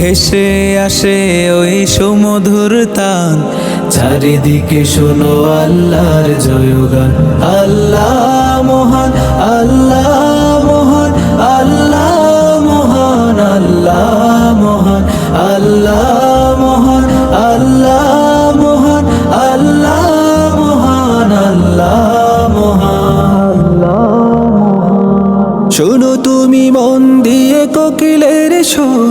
ভেসে আসে ওই সুমধুর তান। চারিদিকে শোনো আল্লাহর জয়গান। আল্লাহ মহান আল্লাহ মহান আল্লাহ মহান আল্লাহ মহান আল্লাহ মহান আল্লাহ মহান আল্লাহ মহান আল্লাহ মহান। শোনো তুমি মন দিয়ে কোকিলের সুর।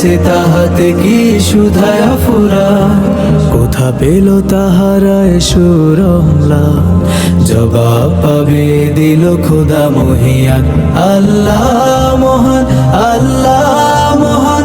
রয়েছে তাহাতে কি সুধায় ফুরা কোথা পেল তাহারায় সুরমলা জবাব পাবে দিল খোদা মহিয়া। আল্লাহ মহান আল্লাহ মহান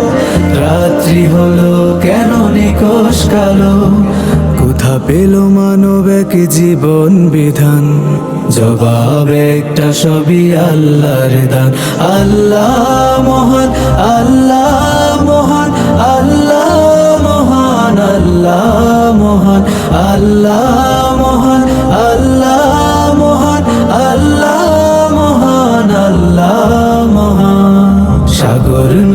রাত্রি হলো কেন নিকোষ কালো? কোথা পেল মানব এক জীবন বিধান? জবাব একটা সবই আল্লাহর দান। আল্লাহ মহান, আল্লাহ